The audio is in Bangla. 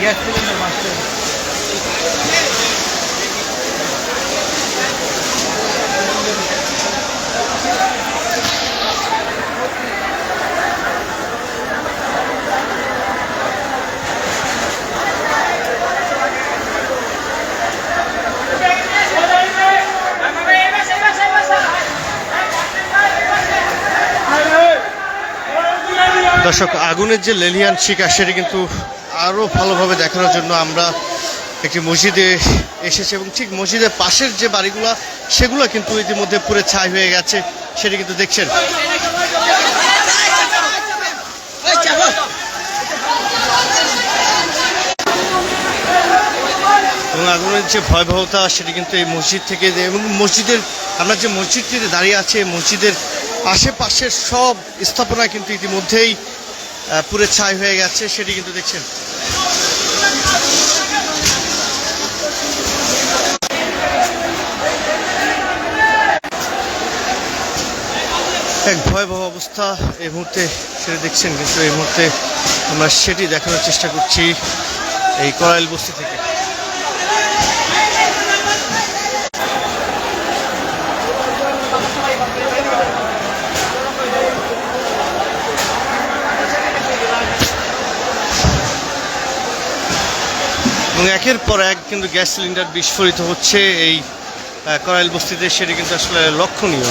গ্যাস সিলিন্ডার মাস্টার দর্শক, আগুনের যে লেলিয়ান শিকার, সেটি কিন্তু আরও ভালোভাবে দেখানোর জন্য আমরা একটি মসজিদে এসেছি এবং ঠিক মসজিদের পাশের যে বাড়িগুলো, সেগুলো কিন্তু ইতিমধ্যে পুরে ছাই হয়ে গেছে, সেটি কিন্তু দেখছেন। এবং আগুনের যে ভয়াবহতা, সেটি কিন্তু এই মসজিদ থেকে এবং মসজিদের, আমরা যে মসজিদটিতে দাঁড়িয়ে আছে মসজিদের আশেপাশের সব স্থাপনা কিন্তু ইতিমধ্যেই পুরে ছাই হয়ে গেছে, সেটি কিন্তু দেখছেন। এক ভয়াবহ অবস্থা এই মুহূর্তে সেটি দেখছেন, কিন্তু এই মুহূর্তে আমরা সেটি দেখানোর চেষ্টা করছি এই করাইল বস্তি থেকে। এবং একের পর এক কিন্তু গ্যাস সিলিন্ডার বিস্ফোরিত হচ্ছে এই করাইল বস্তিতে, সেটি কিন্তু আসলে লক্ষণীয়।